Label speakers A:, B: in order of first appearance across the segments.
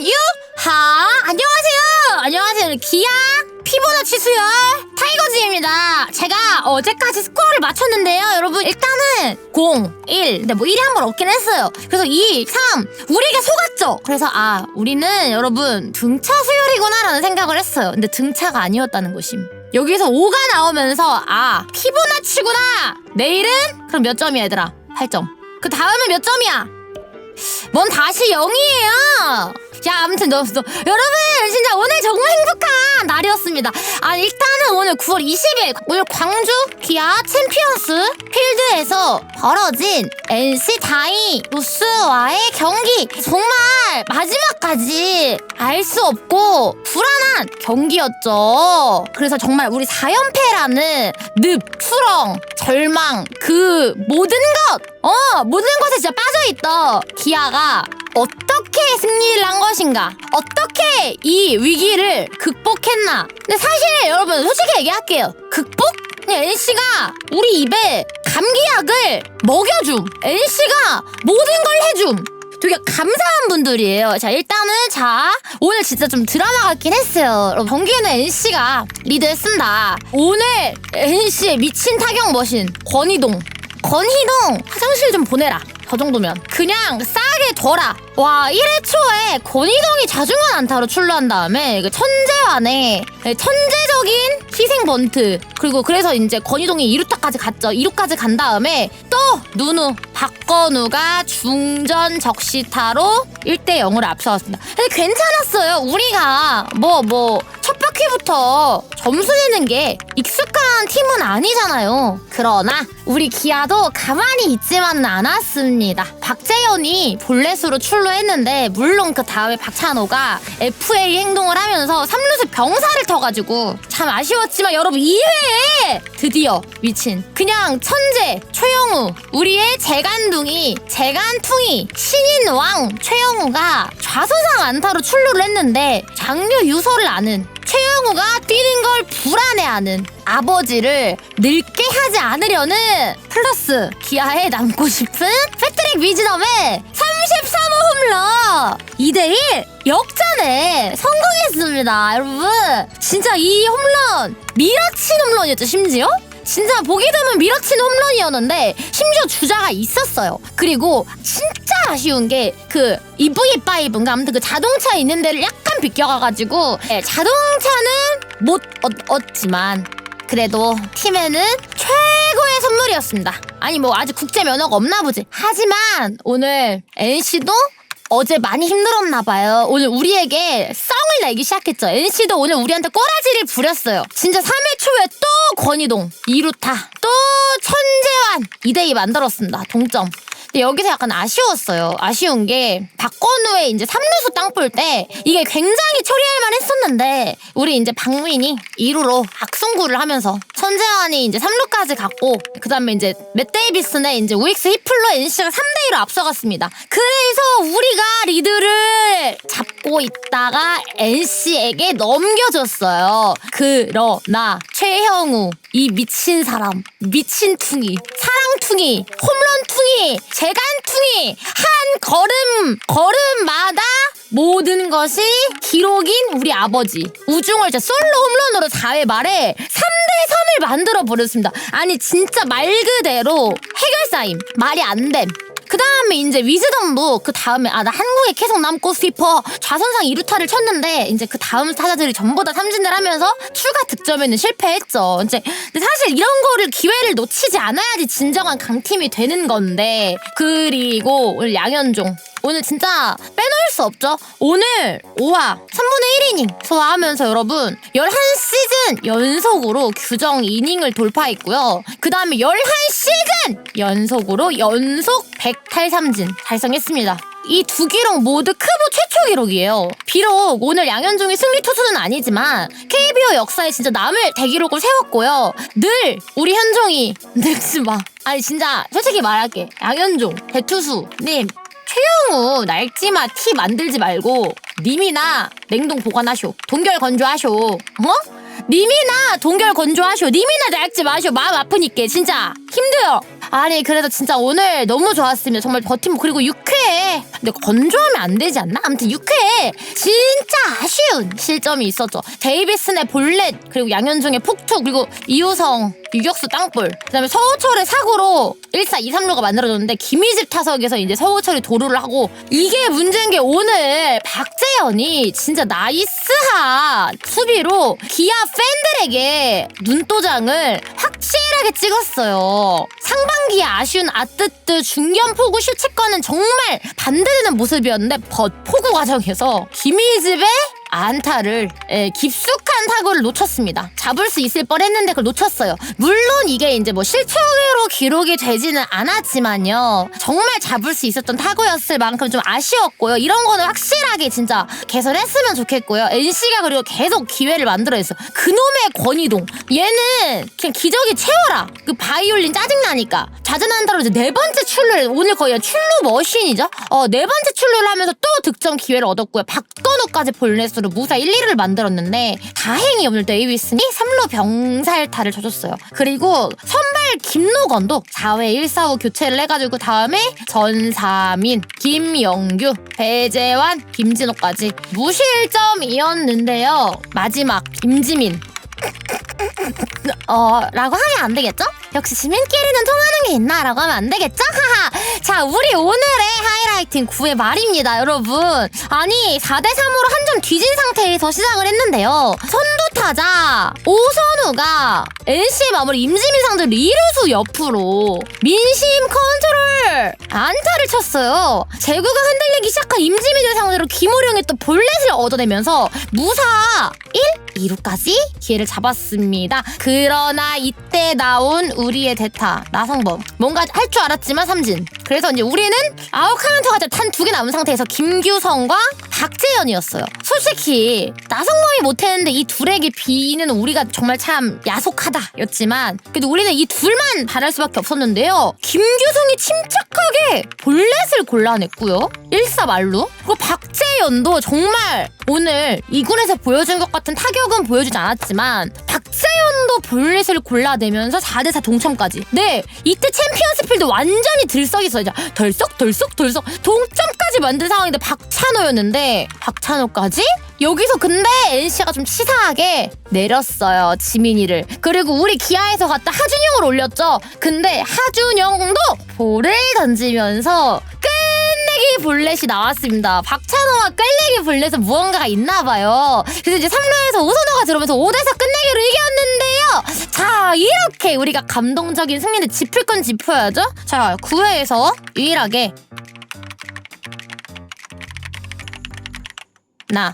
A: 유 하 안녕하세요. 안녕하세요. 기아 피보나치 수열 타이거즈입니다. 제가 어제까지 스코어를 맞췄는데요 여러분. 일단은 0 1 근데 뭐 1이 한 번 없긴 했어요. 그래서 2 3 우리가 속았죠. 그래서 아 우리는 여러분 등차 수열이구나 라는 생각을 했어요. 근데 등차가 아니었다는 것임. 여기서 5가 나오면서 아 피보나치구나. 내일은? 그럼 몇 점이야 얘들아? 8점. 그 다음은 몇 점이야? 뭔 다시 0이에요. 자, 아무튼 너, 너, 여러분 진짜 오늘 정말 행복한 날이었습니다. 아 일단은 오늘 9월 20일 오늘 광주 기아 챔피언스 필드에서 벌어진 NC 다이노스와의 경기 정말 마지막까지 알 수 없고 불안한 경기였죠. 그래서 정말 우리 4연패라는 늪, 수렁, 절망 그 모든 것, 어 모든 것에 진짜 빠져있던 기아가 어 떻게 승리를 한 것인가? 어떻게 이 위기를 극복했나? 근데 사실 여러분 솔직히 얘기할게요. 극복? NC가 우리 입에 감기약을 먹여줌. NC가 모든 걸 해줌. 되게 감사한 분들이에요. 자, 일단은 자, 오늘 진짜 좀 드라마 같긴 했어요. 경기에는 NC가 리드했습니다. 오늘 NC의 미친 타격 머신 권희동. 권희동 화장실 좀 보내라. 저 정도면 그냥 싸게 둬라. 와 1회 초에 권희동이 자중한 안타로 출루한 다음에 그 천재환의 천재적인 희생 번트 그리고 그래서 이제 권희동이 2루타까지 갔죠. 2루까지 간 다음에 또 누누 박건우가 중전 적시타로 1대 0으로 앞서갔습니다. 근데 괜찮았어요. 우리가 뭐뭐첫 바퀴부터 점수 내는 게 익숙한 팀은 아니잖아요. 그러나 우리 기아도 가만히 있지만은 않았습니다. 박재현이 볼넷으로 출루했는데 물론 그 다음에 박찬호가 FA 행동을 하면서 3루수 병사를 터가지고 참 아쉬웠지만 여러분 2회에 드디어 미친 그냥 천재 최영우 우리의 재간둥이 재간퉁이 신인 왕 최영우가 좌선상 안타로 출루를 했는데 장려 유서를 아는 최영우가 뛰는 걸 불안해하는 아버지를 늙게 하지 않으려는 플러스 기아에 남고 싶은 패트릭 위즈덤의 33호 홈런! 2대1 역전에 성공했습니다 여러분! 진짜 이 홈런 밀어친 홈런이었죠 심지어 진짜 보기 드문 밀어친 홈런이었는데 심지어 주자가 있었어요. 그리고 진짜 아쉬운 게 그 EV5인가 아무튼 그 자동차 있는 데를 약간 비껴가가지고 네, 자동차는 못 얻, 얻지만 그래도 팀에는 최고의 선물이었습니다. 아니 뭐 아직 국제 면허가 없나 보지. 하지만 오늘 NC도 어제 많이 힘들었나 봐요. 오늘 우리에게 썽을 내기 시작했죠. NC도 오늘 우리한테 꼬라지를 부렸어요. 진짜 3회 초에 또 권희동, 2루타, 또 천재환 2대2 만들었습니다. 동점. 근데 여기서 약간 아쉬웠어요. 아쉬운 게 박건우의 이제 3루수 땅볼 때 이게 굉장히 처리할 만 했었는데 우리 이제 박민이 2루로 악송구를 하면서 천재환이 이제 3루까지 갔고 그다음에 이제 맷 데이비슨의 이제 우익스 히플로 NC가 3대 1로 앞서갔습니다. 그래서 우리가 리드를 잡고 있다가 NC에게 넘겨줬어요. 그러나 최형우 이 미친 사람, 미친 퉁이, 사랑퉁이, 홈런퉁이, 재간퉁이 한 걸음 걸음마다 모든 것이 기록인 우리 아버지 우중을 진짜 솔로 홈런으로 4회 말에 3대 3을 만들어 버렸습니다. 아니 진짜 말 그대로 해결사임 말이 안 됨. 그 다음에 이제 위즈덤도 그 다음에 아 나 한국에 계속 남고 싶어. 좌선상 2루타를 쳤는데 이제 그 다음 타자들이 전부 다 삼진을 하면서 추가 득점에는 실패했죠. 이제 근데 사실 이런 거를 기회를 놓치지 않아야지 진정한 강팀이 되는 건데. 그리고 오늘 양현종 오늘 진짜 빼놓을 수 없죠. 오늘 5화 3분의 1이닝 소화하면서 여러분 11시즌 연속으로 규정 이닝을 돌파했고요. 그 다음에 11시즌 연속으로 연속 100탈삼진 달성했습니다. 이 두 기록 모두 크보 최초 기록이에요. 비록 오늘 양현종이 승리 투수는 아니지만 KBO 역사에 진짜 남을 대기록을 세웠고요. 늘 우리 현종이 늙지 마. 아니 진짜 솔직히 말할게. 양현종 대투수님 최영우 날지마 티 만들지 말고 님이나 냉동 보관하쇼 동결 건조하쇼 어? 님이나 동결 건조하쇼 님이나 날지 마쇼 마음 아프니까 진짜 힘들어 아니 그래도 진짜 오늘 너무 좋았습니다. 정말 버팀 그리고 6회에 근데 건조하면 안 되지 않나? 아무튼 6회에 진짜 아쉬운 실점이 있었죠. 데이비슨의 볼넷 그리고 양현종의 폭투 그리고 이우성 유격수 땅볼 그다음에 서우철의 사고로 1사 2, 3루가 만들어졌는데 김희집 타석에서 이제 서우철이 도루를 하고 이게 문제인 게 오늘 박재현이 진짜 나이스한 수비로 기아 팬들에게 눈도장을 확실 하게 찍었어요. 상반기에 아쉬운 아뜨뜨 중견포구 실책과는 정말 반대되는 모습이었는데 벗 포구 과정에서 김희집의 안타를 예, 깊숙한 타구를 놓쳤습니다. 잡을 수 있을 뻔했는데 그걸 놓쳤어요. 물론 이게 이제 뭐 실책으로 기록이 되지는 않았지만요. 정말 잡을 수 있었던 타구였을 만큼 좀 아쉬웠고요. 이런 거는 확실하게 진짜 개선했으면 좋겠고요. NC가 그리고 계속 기회를 만들어냈어. 그놈의 권희동 얘는 그냥 기저귀 채워라. 그 바이올린 짜증 나니까 자전한다로 이제 네 번째 출루를 오늘 거의 출루 머신이죠. 어 네 번째 출루를 하면서 또 득점 기회를 얻었고요. 박건우까지 볼넷으로 무사 1, 2를 만들었는데 다행히 오늘 데이비슨이 3루 병살타를 쳐줬어요. 그리고 선발 김노건도 4회 1, 4후 교체를 해가지고 다음에 전사민, 김영규, 배재환, 김진호까지 무실점이었는데요. 마지막 김지민 어, 라고 하면 안 되겠죠? 역시 지민끼리는 통하는 게 있나? 라고 하면 안 되겠죠? 하하. 자, 우리 오늘의 하이라이트는 9회 말입니다, 여러분. 아니, 4대 3으로 한 점 뒤진 상태에서 시작을 했는데요. 선두 타자, 오선우가 NC의 마무리 임지민 상대로 이루수 옆으로 민심 컨트롤 안타를 쳤어요. 제구가 흔들리기 시작한 임지민을 상대로 김호령이 또 볼넷을 얻어내면서 무사 1, 2루까지 기회를 잡았습니다. 그러나 이때 나온 우리의 대타 나성범 뭔가 할 줄 알았지만 삼진. 그래서 이제 우리는 아웃 카운터가 단 두 개 남은 상태에서 김규성과 박재현이었어요. 솔직히 나성범이 못했는데 이 둘에게 비는 우리가 정말 참 야속하다였지만 그래도 우리는 이 둘만 바랄 수밖에 없었는데요. 김규성이 침착하게 볼넷을 골라냈고요. 1사 말루. 그리고 박재현도 정말 오늘 2군에서 보여준 것 같은 타격은 보여주지 않았지만 박재현도 볼넷을 골라내면서 4대4 동점까지. 네, 이때 챔피언스 필드 완전히 들썩이서 이제 덜썩 덜썩 덜썩 동점까지 만든 상황인데 박찬호였는데 박찬호까지? 여기서 근데 NC가 좀 치사하게 내렸어요 지민이를. 그리고 우리 기아에서 갔다 하준영을 올렸죠. 근데 하준영도 볼을 던지면서 끝내기 볼넷이 나왔습니다. 박찬호와 끝내기 볼넷에 무언가가 있나봐요. 그래서 이제 3루에서 오선호가 들어오면서 5대4 끝내기로 이겼는데요 자 이렇게 우리가 감동적인 승리를 짚을 건 짚어야죠 자 9회에서 유일하게 나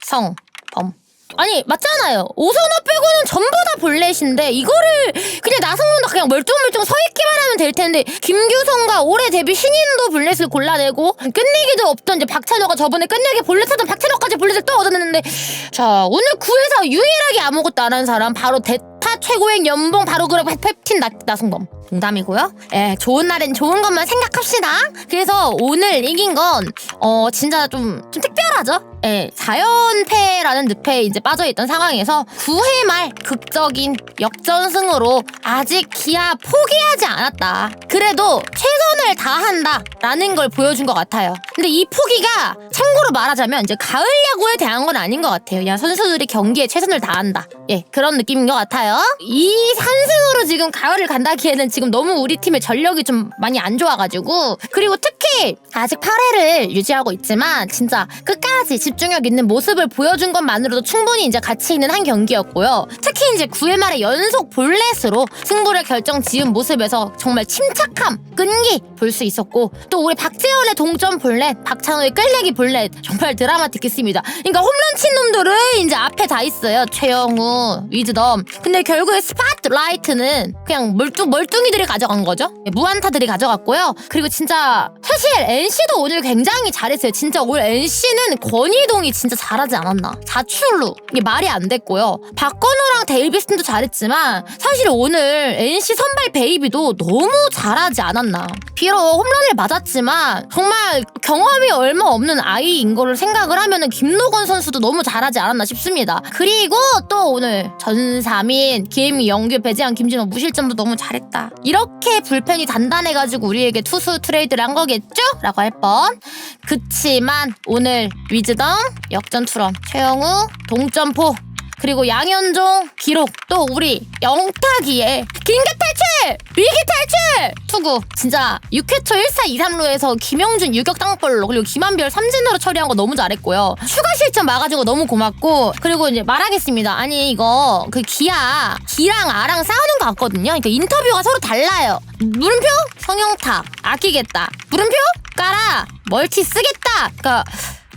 A: 성, 범. 아니 맞잖아요. 오선호 빼고는 전부 다 볼넷인데 이거를 그냥 나성훈도 그냥 멀뚱멀뚱 서 있기만 하면 될 텐데 김규성과 올해 데뷔 신인도 볼넷을 골라내고 끝내기도 없던 이제 박찬호가 저번에 끝내기 볼넷 하던 박찬호까지 볼넷을 또 얻어냈는데 자 오늘 구에서 유일하게 아무것도 안 한 사람 바로 대타 최고의 연봉 바로 그룹 펩틴 나, 나성범 농담이고요. 예, 좋은 날엔 좋은 것만 생각합시다. 그래서 오늘 이긴 건, 어, 진짜 좀, 좀 특별하죠? 예, 4연패라는 늪에 이제 빠져있던 상황에서 9회 말 극적인 역전승으로 아직 기아 포기하지 않았다. 그래도 최선 을 다한다. 라는 걸 보여준 것 같아요. 근데 이 포기가 참고로 말하자면 이제 가을 야구에 대한 건 아닌 것 같아요. 그냥 선수들이 경기에 최선을 다한다. 예, 그런 느낌인 것 같아요. 이 산승으로 지금 가을을 간다기에는 지금 너무 우리 팀의 전력이 좀 많이 안 좋아가지고 그리고 특히 아직 8회를 유지하고 있지만 진짜 끝까지 집중력 있는 모습을 보여준 것만으로도 충분히 이제 가치 있는 한 경기였고요. 특히 이제 9회 말에 연속 볼넷으로 승부를 결정 지은 모습에서 정말 침착함, 끈기 볼 수 있었고 또 우리 박재현의 동점 볼넷, 박찬호의 끌내기 볼넷 정말 드라마틱했습니다. 그러니까 홈런 친 놈들은 이제 앞에 다 있어요. 최영우, 위즈덤. 근데 결국에 스팟라이트는 그냥 멀뚱 멀뚱이들이 가져간 거죠. 예, 무안타들이 가져갔고요. 그리고 진짜 사실 NC도 오늘 굉장히 잘했어요. 진짜 오늘 NC는 권희동이 진짜 잘하지 않았나. 4출루 이게 말이 안 됐고요. 박건우랑 데이비슨도 잘했지만 사실 오늘 NC 선발 베이비도 너무 잘하지 않았나. 비록 홈런을 맞았지만 정말 경험이 얼마 없는 아이인 거를 생각을 하면은 김노건 선수도 너무 잘하지 않았나 싶습니다. 그리고 또 오늘 전사민, 김, 영규, 배재현, 김진호 무실점도 너무 잘했다. 이렇게 불펜이 단단해가지고 우리에게 투수 트레이드를 한 거겠죠? 라고 할 뻔. 그치만 오늘 위즈덤, 역전 투런, 최영우, 동점포, 그리고 양현종 기록 또 우리 영탁이의 긴급 탈출! 위기 탈출! 투구. 진짜 6회 초 1사 2, 3루에서 김영준 유격 땅볼로 그리고 김한별 삼진으로 처리한 거 너무 잘했고요. 추가 실점 막아준 거 너무 고맙고 그리고 이제 말하겠습니다. 아니 이거 그 기아 기랑 아랑 싸우는 거 같거든요. 그러니까 인터뷰가 서로 달라요. 물음표? 성형탑. 아끼겠다. 물음표? 까라 멀티 쓰겠다. 그러니까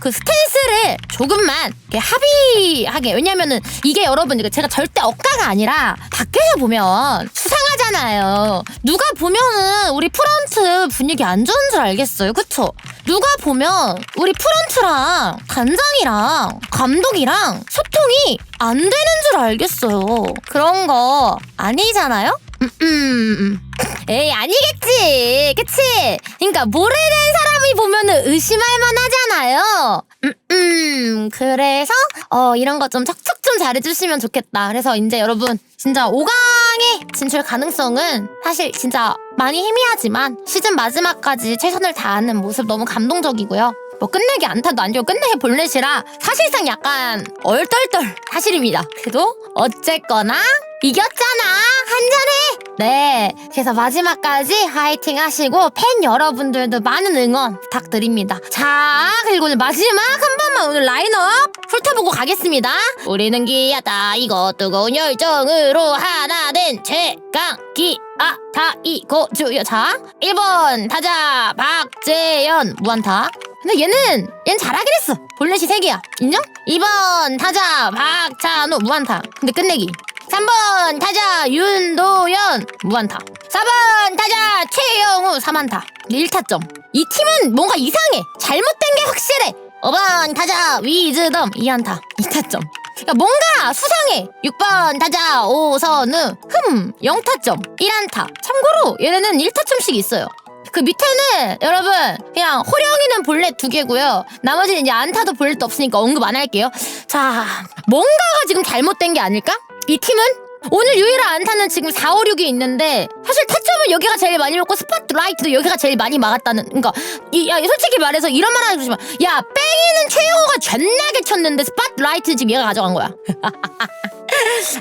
A: 그 스탠스를 조금만 이렇게 합의하게 왜냐면은 이게 여러분 제가 절대 억가가 아니라 밖에서 보면 수상하잖아요 누가 보면은 우리 프런트 분위기 안 좋은 줄 알겠어요 그쵸? 누가 보면 우리 프런트랑 단장이랑 감독이랑 소통이 안 되는 줄 알겠어요 그런 거 아니잖아요? 음, 음, 음. 에이 아니겠지. 그치? 그러니까 모르는 사람이 보면은 의심할 만하잖아요. 음, 음. 그래서 어 이런 거 좀 척척 좀 잘해주시면 좋겠다. 그래서 이제 여러분 진짜 5강의 진출 가능성은 사실 진짜 많이 희미하지만 시즌 마지막까지 최선을 다하는 모습 너무 감동적이고요. 뭐 끝내기 안타도 아니고 끝내기 볼넷이라 사실상 약간 얼떨떨 사실입니다. 그래도 어쨌거나 이겼잖아. 한잔해 네. 그래서 마지막까지 화이팅 하시고 팬 여러분들도 많은 응원 부탁드립니다. 자 그리고 오늘 마지막 한 번만 오늘 라인업 훑어보고 가겠습니다. 우리는 기아다. 이거 뜨거운 열정으로 하나 된 최강 기아 타이거 주요 자 1번 타자. 박재현. 무안타. 근데 얘는 얘는 잘하긴 했어. 볼넷이 3개야. 인정? 2번 타자. 박찬호 무안타. 근데 끝내기 3번 타자 윤도현 무안타. 4번 타자 최영우 3안타. 1타점. 이 팀은 뭔가 이상해. 잘못된 게 확실해. 5번 타자 위즈덤 2안타. 2타점. 그러니까 뭔가 수상해. 6번 타자 오선우 흠 0타점. 1안타. 참고로 얘네는 1타점씩 있어요. 그 밑에는 여러분 그냥 호령이는 볼넷 두 개고요. 나머지는 이제 안타도 볼넷도 없으니까 언급 안 할게요. 자, 뭔가가 지금 잘못된 게 아닐까? 이 팀은 오늘 유일한 안타는 지금 4, 5, 6이 있는데 사실 타점은 여기가 제일 많이 먹고 스팟라이트도 여기가 제일 많이 막았다는 그러니까 이, 야, 솔직히 말해서 이런 말 하지 마. 야 뺑이는 최영호가 존나게 쳤는데 스팟라이트 지금 얘가 가져간 거야.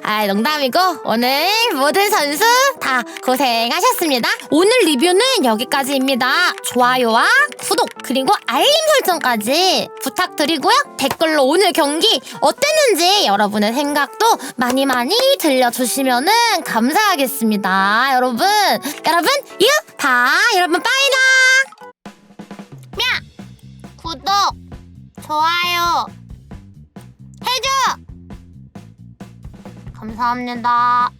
A: 아 농담이고 오늘 모든 선수 다 고생하셨습니다. 오늘 리뷰는 여기까지입니다. 좋아요와 구독 그리고 알림 설정까지 부탁드리고요. 댓글로 오늘 경기 어땠는지 여러분의 생각도 많이 많이 들려주시면은 감사하겠습니다. 여러분 여러분 유바 여러분 빠이나 야 구독 좋아요 해줘. 감사합니다.